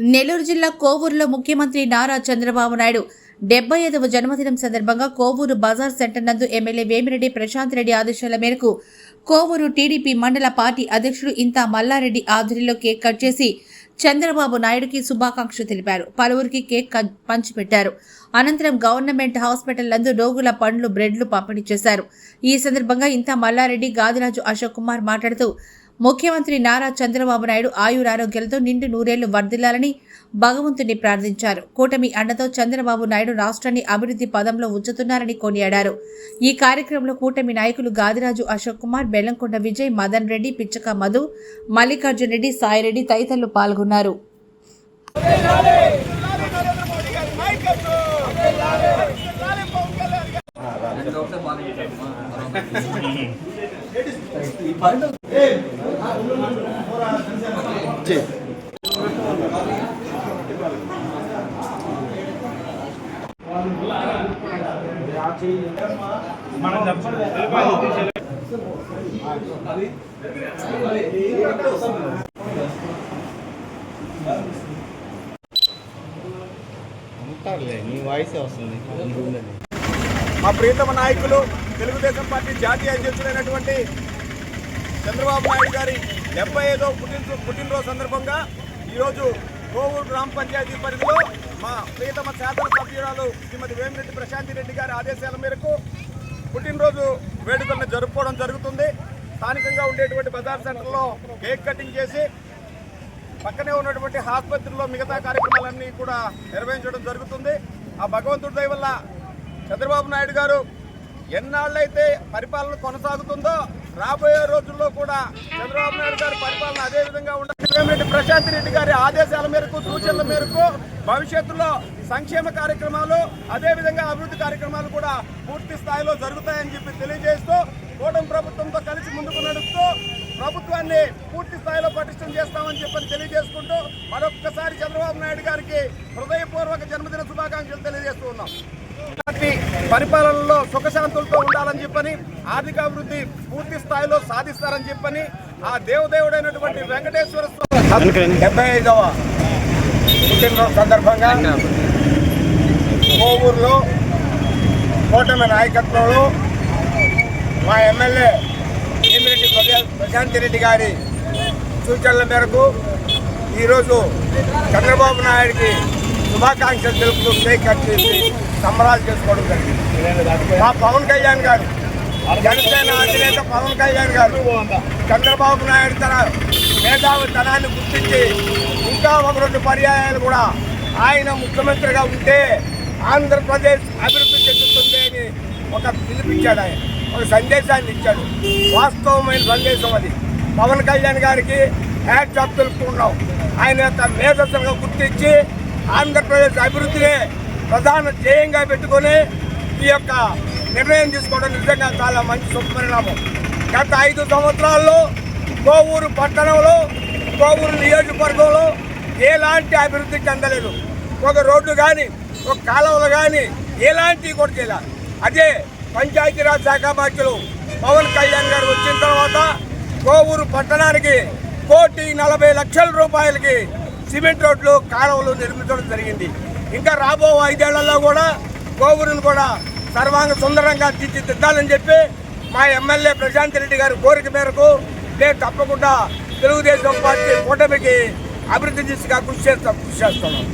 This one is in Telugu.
నెల్లూరు జిల్లా కోవూరులో ముఖ్యమంత్రి నారా చంద్రబాబు నాయుడు డెబ్బై ఐదవ జన్మదినం సందర్భంగా కోవూరు బజార్ సెంటర్ నందు ఎమ్మెల్యే వేమిరెడ్డి ప్రశాంత్ రెడ్డి ఆదేశాల మేరకు కోవూరు టీడీపీ మండల పార్టీ అధ్యక్షుడు ఇంతా మల్లారెడ్డి ఆధ్వర్యంలో కేక్ కట్ చేసి చంద్రబాబు నాయుడుకి శుభాకాంక్షలు తెలిపారు. పలువురికి కేక్ పంచిపెట్టారు. అనంతరం గవర్నమెంట్ హాస్పిటల్ నందు రోగుల పండ్లు బ్రెడ్లు పంపిణీ చేశారు. ఈ సందర్భంగా ఇంతా మల్లారెడ్డి గాదిరాజు అశోక్ కుమార్ మాట్లాడుతూ ముఖ్యమంత్రి నారా చంద్రబాబు నాయుడు ఆయురారోగ్యాలతో నిండు నూరేళ్ళు వర్ధిల్లాలని భగవంతుని ప్రార్థించారు. కూటమి అండతో చంద్రబాబు నాయుడు రాష్ట్రాన్ని అభివృద్ధి పదంలో ఉంచుతున్నారని కొనియాడారు. ఈ కార్యక్రమంలో కూటమి నాయకులు గాదిరాజు అశోక్ కుమార్ బెల్లంకొండ విజయ్ మదన్ రెడ్డి పిచ్చక మధు మల్లికార్జున్ రెడ్డి సాయిరెడ్డి తదితరులు పాల్గొన్నారు. ఉంటారులే నీ వాయిసే వస్తుంది. ఉండండి మా ప్రియతమ నాయకులు తెలుగుదేశం పార్టీ జాతీయ అధ్యక్షుడైనటువంటి చంద్రబాబు నాయుడు గారి డెబ్బై ఐదో పుట్టిన పుట్టినరోజు సందర్భంగా ఈరోజు కోవూరు గ్రామ పంచాయతీ పరిధిలో మా ప్రియతమ శాసనసభ్యురాలు శ్రీమతి వేమిరెడ్డి ప్రశాంతి రెడ్డి గారి ఆదేశాల మేరకు పుట్టినరోజు వేడుకలను జరుపుకోవడం జరుగుతుంది. స్థానికంగా ఉండేటువంటి బజార్ సెంటర్లో కేక్ కటింగ్ చేసి పక్కనే ఉన్నటువంటి ఆసుపత్రిలో మిగతా కార్యక్రమాలన్నీ కూడా నిర్వహించడం జరుగుతుంది. ఆ భగవంతుడి దయ వల్ల చంద్రబాబు నాయుడు గారు ఎన్నాళ్ళైతే పరిపాలన కొనసాగుతుందో రాబోయే రోజుల్లో కూడా చంద్రబాబు నాయుడు గారి పరిపాలన అదే విధంగా ఉండాలి. ప్రశాంత్ రెడ్డి గారి ఆదేశాల మేరకు సూచనల మేరకు భవిష్యత్తులో సంక్షేమ కార్యక్రమాలు అదేవిధంగా అభివృద్ధి కార్యక్రమాలు కూడా పూర్తి స్థాయిలో జరుగుతాయని చెప్పి తెలియజేస్తూ కూటమి ప్రభుత్వంతో కలిసి ముందుకు నడుస్తూ ప్రభుత్వాన్ని పూర్తి స్థాయిలో పటిష్టం చేస్తామని చెప్పని తెలియజేసుకుంటూ మరొక్కసారి చంద్రబాబు నాయుడు గారికి హృదయపూర్వక జన్మదిన శుభాకాంక్షలు తెలియజేస్తూ ఉన్నాం. పార్టీ పరిపాలనలో సుఖశాంతులతో చెప్పని ఆర్థికాభివృద్ధి పూర్తి స్థాయిలో సాధిస్తారని చెప్పని ఆ దేవదేవుడైనటువంటి వెంకటేశ్వర స్వామి డెబ్బై ఐదవ పుట్టినరోజు సందర్భంగా కోవూరులో కూటమి నాయకత్వంలో మా ఎమ్మెల్యే భీమిరెడ్డి ప్రశాంతి రెడ్డి గారి సూచనల మేరకు ఈరోజు చంద్రబాబు నాయుడికి శుభాకాంక్షలు తెలుపుతూ కేక్ కట్ చేసి సంబరాలు చేసుకోవడం జరిగింది. మా పవన్ కళ్యాణ్ గారు జనసేన అధినేత పవన్ కళ్యాణ్ గారు చంద్రబాబు నాయుడు తన మేధావితనాన్ని గుర్తించి ఇంకా ఒక రెండు పర్యాయాలు కూడా ఆయన ముఖ్యమంత్రిగా ఉంటే ఆంధ్రప్రదేశ్ అభివృద్ధి చెందుతుంది అని ఒక పిలిపించాడు ఆయన ఒక సందేశాన్ని ఇచ్చాడు. వాస్తవమైన సందేశం అది. పవన్ కళ్యాణ్ గారికి హ్యాట్ జాబ్ తెలుపుకున్నాం ఆయన యొక్క మేధస్సుగా గుర్తించి ఆంధ్రప్రదేశ్ అభివృద్ధిని ప్రధాన ధ్యేయంగా పెట్టుకొని ఈ యొక్క నిర్ణయం తీసుకోవడం నిజంగా చాలా మంచి శుభపరిణామం గత ఐదు సంవత్సరాల్లో కోవూరు పట్టణంలో కోవూరు నియోజకవర్గంలో ఎలాంటి అభివృద్ధి చెందలేదు. ఒక రోడ్డు కానీ ఒక కాలువలు కానీ ఎలాంటివి కూడా చేయాలి అదే పంచాయతీరాజ్ శాఖ మంత్రులు పవన్ కళ్యాణ్ గారు వచ్చిన తర్వాత కోవూరు పట్టణానికి కోటి నలభై లక్షల రూపాయలకి సిమెంట్ రోడ్లు కాలువలు నిర్మించడం జరిగింది. ఇంకా రాబో ఐదేళ్ళలో కూడా కోవూరును కూడా సర్వాంగ సుందరంగా తీర్చిదిద్దాలని చెప్పి మా ఎమ్మెల్యే ప్రశాంత్ రెడ్డి గారి కోరిక మేరకు నేను తప్పకుండా తెలుగుదేశం పార్టీ కూటమికి అభివృద్ధి దిశగా కృషి చేస్తాం కృషి చేస్తున్నాం.